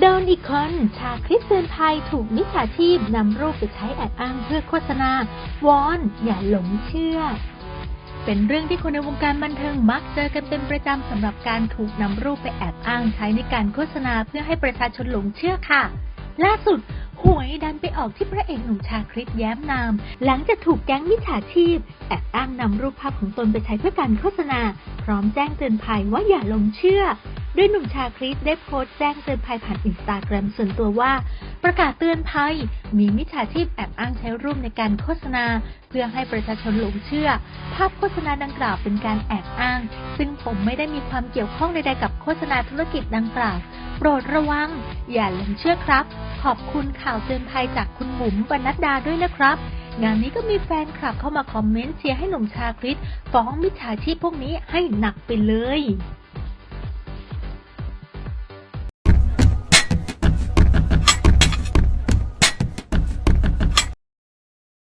โดนอีกคน ชาคริสเตือนภัยถูกมิจฉาชีพนำรูปไปใช้แอบอ้างเพื่อโฆษณาวอนอย่าหลงเชื่อ เป็นเรื่องที่คนในวงการบันเทิงมักเจอกันเป็นประจำสำหรับการถูกนำรูปไปแอบอ้างใช้ในการโฆษณาเพื่อให้ประชาชนหลงเชื่อค่ะ ล่าสุดหวยดันไปออกที่พระเอกหนุ่มชาคริสแย้มนาม หลังจากถูกแก๊งมิจฉาชีพ แอบอ้างนำรูปภาพของตนไปใช้เพื่อการโฆษณา พร้อมแจ้งเตือนภัยว่าอย่าหลงเชื่อ โดยหนุ่มชาคริสได้โพสต์แจ้งเตือนภัยผ่านอินสตาแกรมส่วนตัวว่า ประกาศเตือนภัย มีมิจฉาชีพแอบอ้างใช้รูปในการโฆษณา เพื่อให้ประชาชนหลงเชื่อ ภาพโฆษณาดังกล่าวเป็นการแอบอ้าง ซึ่งผมไม่ได้มีความเกี่ยวข้องใดๆกับโฆษณาธุรกิจดังกล่าว โปรดระวัง อย่าหลงเชื่อครับ ขอบคุณข่าวเตือนภัยจากคุณบุ๋มปนัดดาด้วยนะครับงานนี้ก็มีแฟนคลับเข้ามาคอมเมนต์เชียร์ให้หนุ่มชาคริสฟ้องมิจฉาชีพพวกนี้ให้หนักไปเลย